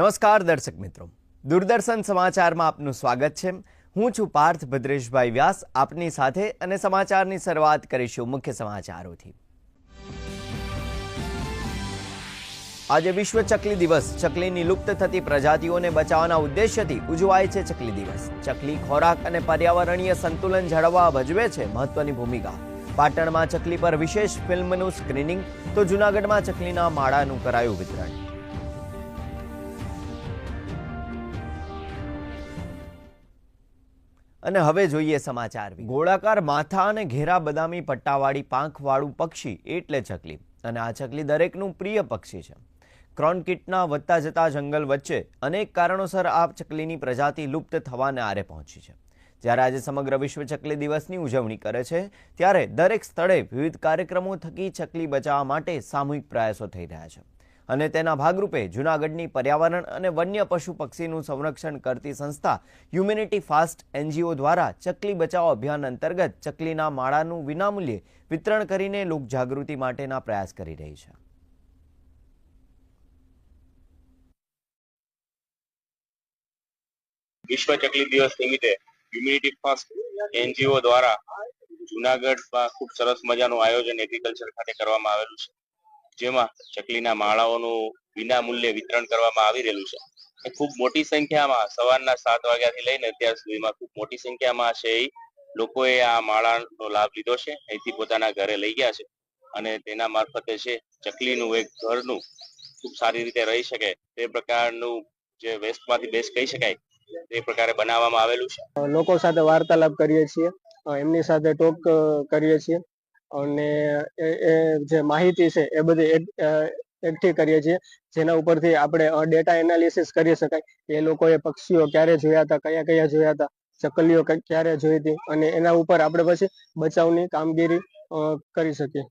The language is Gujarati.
નમસ્કાર દર્શક મિત્રો. દૂરદર્શન સમાચારમાં આપનું સ્વાગત છે. હું છું પાર્થ ભદ્રેશભાઈ વ્યાસ. આપની સાથે અને સમાચારની શરૂઆત કરીશું મુખ્ય સમાચારોથી. આજે વિશ્વ ચકલી દિવસ. ચકલીની લુપ્ત થતી પ્રજાતિઓને બચાવવાના ઉદ્દેશ્યથી ઉજવાય છે ચકલી દિવસ. ચકલી ખોરાક અને પર્યાવરણીય સંતુલન જાળવવા ભજવે છે મહત્વની ભૂમિકા. પાટણમાં ચકલી પર વિશેષ ફિલ્મનું સ્ક્રીનિંગ તો જૂનાગઢમાં ચકલીના માળાનું કરાયું વિતરણ. અને હવે જોઈએ સમાચાર. ગોળાકાર માથા અને ઘેરા બદામી પટ્ટાવાળી પાંખવાળું પક્ષી એટલે ચકલી. અને આ ચકલી દરેકનું પ્રિય પક્ષી છે. ક્રોનકીટના વધતા જતા જંગલ વચ્ચે અનેક કારણોસર આ ચકલીની પ્રજાતિ લુપ્ત થવાને આરે પહોંચી છે. જ્યારે આજે સમગ્ર વિશ્વ ચકલી દિવસની ઉજવણી કરે છે, ત્યારે દરેક સ્થળે વિવિધ કાર્યક્રમો થકી ચકલી બચાવવા માટે સામૂહિક પ્રયાસો થઈ રહ્યા છે. અને તેના ભાગરૂપે જૂનાગઢની પર્યાવરણ અને વન્ય પશુ પક્ષીનું સંરક્ષણ કરતી સંસ્થા હ્યુમેનિટી ફાસ્ટ એનજીઓ દ્વારા ચકલી બચાવો અભિયાન અંતર્ગત ચકલીના માળાનું વિનામૂલ્યે વિતરણ કરીને લોકજાગૃતિ માટેના પ્રયાસ કરી રહી છે. વિશ્વ ચકલી દિવસ નિમિત્તે હ્યુમિનિટી ફર્સ્ટ એનજીઓ દ્વારા જુનાગઢમાં ખૂબ સરસ મજાનું આયોજન એગ્રીકલ્ચર ખાતે કરવામાં આવેલું છે. જેમાં ચકલીના માળાઓનું વિના મૂલ્યે વિતરણ કરવામાં આવી રહેલું છે. એ ખૂબ મોટી સંખ્યામાં સવારના સાત વાગ્યાથી લઈને અત્યાર સુધીમાં ખૂબ મોટી સંખ્યામાં છે એ લોકોએ આ માળાનો લાભ લીધો છે. અહીંથી પોતાના ઘરે લઈ ગયા છે. અને તેના મારફતે છે ચકલીનું એક ઘરનું ખૂબ સારી રીતે રહી શકે. તે પ્રકારનું જે વેસ્ટમાંથી બેસ્ટ કહી શકાય, તે પ્રકારે બનાવવામાં આવેલું છે. લોકો સાથે વાર્તાલાપ કરીએ છીએ. એમની સાથે ટોક કરીએ છીએ. અને એ જે માહિતી છે, એ બધી એકઠી કરીએ છીએ. જેના ઉપરથી આપણે ડેટા એનાલિસિસ કરી શકાય. એ લોકોએ પક્ષીઓ ક્યારે જોયા હતા, કયા કયા જોયા હતા, ચકલીઓ ક્યારે જોઈ હતી, અને એના ઉપર આપણે પછી બચાવની કામગીરી કરી શકીએ.